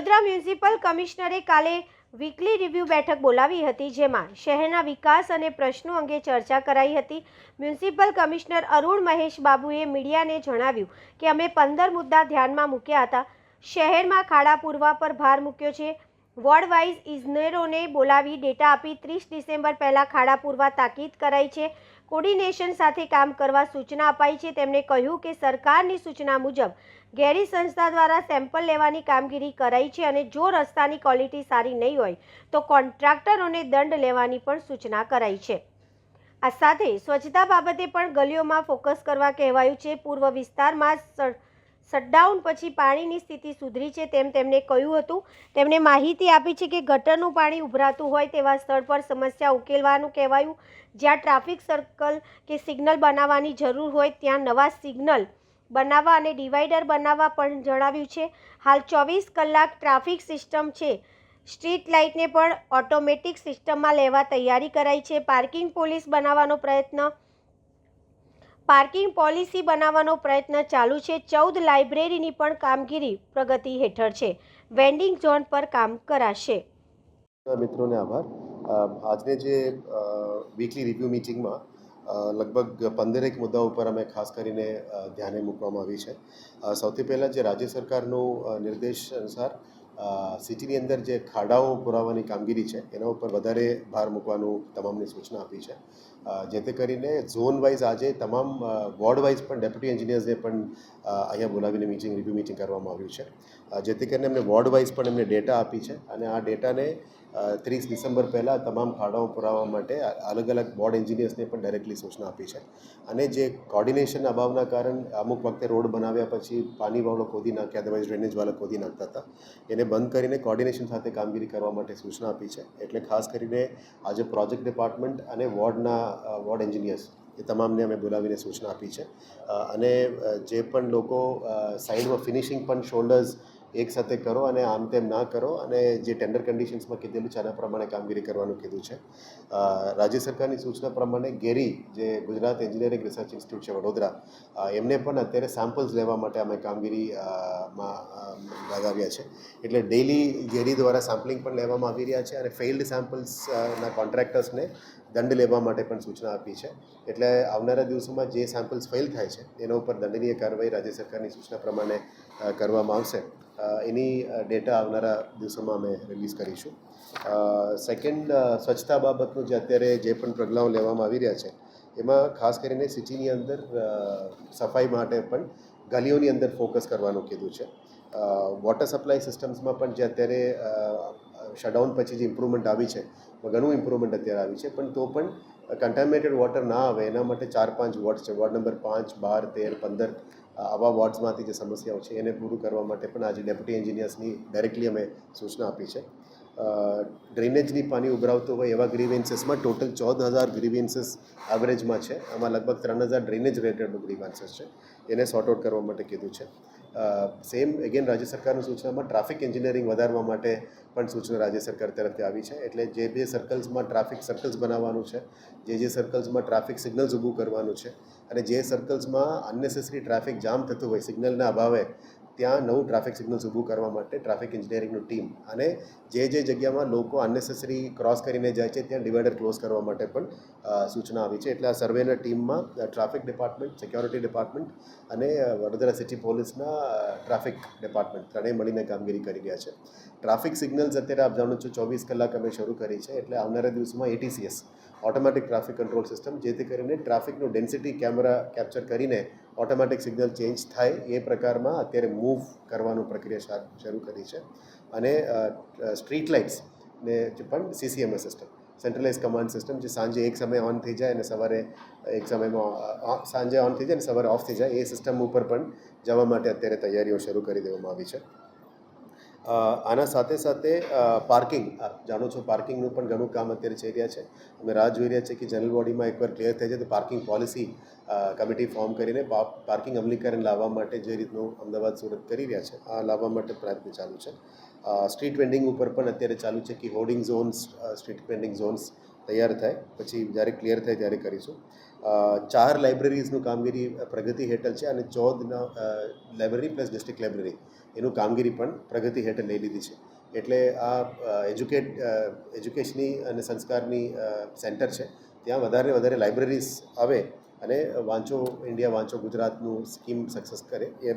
Vadodara municipal કમિશનરે કાલે weekly review બેઠક બોલાવી હતી, જેમાં શહેરના વિકાસ અને પ્રશ્નો અંગે ચર્ચા કરાઈ હતી. મ્યુનિસિપલ કમિશનર અરુણ મહેશ બાબુએ મીડિયાને જણાવ્યું કે, અમે પંદર મુદ્દા ધ્યાનમાં મૂક્યા હતા. શહેરમાં ખાડા પૂરવા પર ભાર મૂક્યો છે. વોર્ડ વાઇઝ ઇજનેરોને બોલાવી ડેટા આપી ત્રીસ ડિસેમ્બર પહેલાં ખાડા પૂરવા તાકીદ કરાઈ છે. કોર્ડિનેશન સાથે કામ કરવા સૂચના અપાઈ છે. તેમણે કહ્યું કે સરકારની સૂચના મુજબ ગેરી સંસ્થા દ્વારા સેમ્પલ લેવાની કામગીરી કરાઈ છે અને જો રસ્તાની ક્વોલિટી સારી નહીં હોય તો કોન્ટ્રાક્ટરોને દંડ લેવાની પણ સૂચના કરાઈ છે. આ સાથે સ્વચ્છતા બાબતે પણ ગલીઓમાં ફોકસ કરવા કહેવાયું છે. પૂર્વ વિસ્તારમાં શટડાઉન પછી પાણીની સ્થિતિ સુધરી છે તેમ તેમણે કહ્યું હતું. તેમણે માહિતી આપી છે કે ગટરનું પાણી ઉભરાતું હોય તેવા સ્થળ પર સમસ્યા ઉકેલવાનું કહેવાયું. જ્યાં ટ્રાફિક સર્કલ કે સિગ્નલ બનાવવાની જરૂર હોય ત્યાં નવા સિગ્નલ બનાવવા અને ડિવાઈડર બનાવવા પણ જણાવ્યું છે. હાલ ચોવીસ કલાક ટ્રાફિક સિસ્ટમ છે. સ્ટ્રીટ લાઇટને પણ ઓટોમેટિક સિસ્ટમમાં લેવા તૈયારી કરાઈ છે. પાર્કિંગ પોલીસ બનાવવાનો પ્રયત્ન પાર્કિંગ પોલિસી બનાવવાનો પ્રયત્ન ચાલુ છે. ચૌદ લાઇબ્રેરીની પણ કામગીરી પ્રગતિ હેઠળ છે. વેન્ડિંગ ઝોન પર કામ કરાશે. મિત્રોને આભાર. આજને જે વીકલી રિવ્યૂ મિટિંગમાં લગભગ પંદરેક મુદ્દાઓ ઉપર અમે ખાસ કરીને ધ્યાને મૂકવામાં આવી છે. સૌથી પહેલાં જે રાજ્ય સરકારનું નિર્દેશ અનુસાર સિટીની અંદર જે ખાડાઓ પુરાવાની કામગીરી છે, એના ઉપર વધારે ભાર મૂકવાનું તમામને સૂચના આપી છે. જેથી કરીને ઝોન વાઇઝ આજે તમામ વોર્ડ વાઇઝ પણ ડેપ્યુટી એન્જિનિયર્સને પણ અહીંયા બોલાવીને મીટિંગ, રિવ્યૂ મિટિંગ કરવામાં આવ્યું છે. જેથી કરીને એમને વોર્ડ વાઇઝ પણ એમને ડેટા આપી છે અને આ ડેટાને ત્રીસ ડિસેમ્બર પહેલાં તમામ ખાડાઓ પુરાવવા માટે અલગ અલગ બોર્ડ એન્જિનિયર્સને પણ ડાયરેક્ટલી સૂચના આપી છે. અને જે કોર્ડિનેશન અભાવના કારણ અમુક વખતે રોડ બનાવ્યા પછી પાણીવાળો ખોદી નાખ્યા અદરવાઇઝ ડ્રેનેજવાળા ખોદી નાખતા હતા. એને બંધ કરીને કોર્ડિનેશન સાથે કામગીરી કરવા માટે સૂચના આપી છે. એટલે ખાસ કરીને આજે પ્રોજેક્ટ ડિપાર્ટમેન્ટ અને વોર્ડના વોર્ડ એન્જિનિયર્સ એ તમામને અમે બોલાવીને સૂચના આપી છે. અને જે પણ લોકો સાઈડમાં ફિનિશિંગ પણ શોલ્ડર્સ એક સાથે કરો અને આમ તેમ ના કરો અને જે ટેન્ડર કન્ડિશન્સમાં કીધેલું છે, આના પ્રમાણે કામગીરી કરવાનું કીધું છે. રાજ્ય સરકારની સૂચના પ્રમાણે ગેરી, જે ગુજરાત એન્જિનિયરિંગ રિસર્ચ ઇન્સ્ટિટ્યૂટ છે, વડોદરા એમને પણ અત્યારે સેમ્પલ્સ લેવા માટે અમે કામગીરી લગાવ્યા છે. એટલે ડેઇલી ગેરી દ્વારા સેમ્પલિંગ પણ લેવામાં આવી રહ્યા છે અને ફેઇલ્ડ સેમ્પલ્સના કોન્ટ્રાક્ટર્સને દંડ લેવા માટે પણ સૂચના આપી છે. એટલે આવનારા દિવસોમાં જે સેમ્પલ્સ ફેલ થાય છે, એના ઉપર દંડનીય કાર્યવાહી રાજ્ય સરકારની સૂચના પ્રમાણે કરવામાં આવશે. એની ડેટા આવનારા દિવસોમાં અમે રિલીઝ કરીશું. સેકન્ડ સ્વચ્છતા બાબતનું જે અત્યારે જે પણ પગલાઓ લેવામાં આવી રહ્યા છે, એમાં ખાસ કરીને સિટીની અંદર સફાઈ માટે પણ ગલીઓની અંદર ફોકસ કરવાનું કીધું છે. વોટર સપ્લાય સિસ્ટમ્સમાં પણ જે અત્યારે શટડાઉન પછી જે ઇમ્પ્રુવમેન્ટ આવી છે ઘણું ઇમ્પ્રુવમેન્ટ અત્યારે આવી છે, પણ તો પણ કન્ટામિનેટેડ વોટર ના આવે, એના માટે ચાર પાંચ વોર્ડ છે. વોર્ડ નંબર પાંચ, બાર, તેર, પંદર આવા વોર્ડ્સમાંથી જે સમસ્યાઓ છે એને પૂરું કરવા માટે પણ આજે ડેપ્યુટી એન્જિનિયર્સની ડાયરેક્ટલી અમે સૂચના આપી છે. ડ્રેનેજની પાણી ઉભરાવતું હોય એવા ગ્રીવેન્સીસમાં ટોટલ ચૌદ હજાર ગ્રીવેન્સીસ એવરેજમાં છે. આમાં લગભગ ત્રણ હજાર ડ્રેનેજ રિલેટેડ ગ્રીવાન્સીસ છે. એને સોર્ટ આઉટ કરવા માટે કીધું છે. સેમ એગેન રાજ્ય સરકારની સૂચનામાં ટ્રાફિક એન્જિનિયરિંગ વધારવા માટે પણ સૂચના રાજ્ય સરકાર તરફથી આવી છે. એટલે જે બે સર્કલ્સમાં ટ્રાફિક સર્કલ્સ બનાવવાનું છે, જે જે સર્કલ્સમાં ટ્રાફિક સિગ્નલ્સ ઊભું કરવાનું છે અને જે સર્કલ્સમાં અનનેસેસરી ટ્રાફિક જામ થતું હોય સિગ્નલના અભાવે ત્યાં નવું ટ્રાફિક સિગ્નલ્સ ઊભું કરવા માટે ટ્રાફિક એન્જિનિયરિંગનું ટીમ અને જે જે જગ્યામાં લોકો અનનેસેસરી ક્રોસ કરીને જાય છે, ત્યાં ડિવાઈડર ક્લોઝ કરવા માટે પણ સૂચના આવી છે. એટલે આ સર્વેના ટીમમાં ટ્રાફિક ડિપાર્ટમેન્ટ સિક્યોરિટી ડિપાર્ટમેન્ટ અને વડોદરા સિટી પોલીસના ટ્રાફિક ડિપાર્ટમેન્ટ ત્રણેય મળીને કામગીરી કરી રહ્યા છે. ટ્રાફિક સિગ્નલ્સ અત્યારે આપ જાણો છો, ચોવીસ કલાક અમે શરૂ કરી છે. એટલે આવનારા દિવસોમાં ATCS automatic traffic control system જેથી કરીને ટ્રાફિકનું ડેન્સિટી કેમેરા કેપ્ચર કરીને ઓટોમેટિક સિગ્નલ ચેન્જ થાય એ પ્રકારમાં અત્યારે મૂવ કરવાનું પ્રક્રિયા શરૂ કરી છે. અને સ્ટ્રીટ લાઇટ્સ ને જે પણ CCMS system centralize command system જે સાંજે એક સમયે ઓન થઈ જાય અને સવારે એક સમયમાં સાંજે ઓન થઈ જાય અને સવારે ઓફ થઈ જાય, એ સિસ્ટમ ઉપર પણ જવા માટે અત્યારે તૈયારીઓ શરૂ કરી દેવામાં આવી છે. આના સાથે સાથે પાર્કિંગ. આપ જાણો છો પાર્કિંગનું પણ ઘણું કામ અત્યારે થઈ રહ્યા છે. અમે રાહ જોઈ રહ્યા છીએ કે જનરલ બોડીમાં એકવાર ક્લિયર થઈ જાય તો પાર્કિંગ પોલિસી કમિટી ફોર્મ કરીને પાર્કિંગ અમલીકરણ લાવવા માટે જે રીતનું અમદાવાદ, સુરત કરી રહ્યા છે, આ લાવવા માટે પ્રયત્ન ચાલુ છે. સ્ટ્રીટ વેન્ડિંગ ઉપર પણ અત્યારે ચાલુ છે કે hoarding zones street vending zones તૈયાર થાય. પછી જ્યારે ક્લિયર થાય ત્યારે કરીશું. ચાર લાઇબ્રેરીઝનું કામગીરી પ્રગતિ હેઠળ છે અને ચૌદના લાઇબ્રેરી પ્લસ ડિસ્ટ્રિક્ટ લાઇબ્રેરી એનું કામગીરી પણ પ્રગતિ હેઠળ લઈ લીધી છે. એટલે આ એજ્યુકેટ એજ્યુકેશની અને સંસ્કારની સેન્ટર છે. ત્યાં વધારે વધારે લાઇબ્રેરીઝ આવે અને વાંચો ઇન્ડિયા વાંચો, ગુજરાતનું સ્કીમ સક્સેસ કરે એ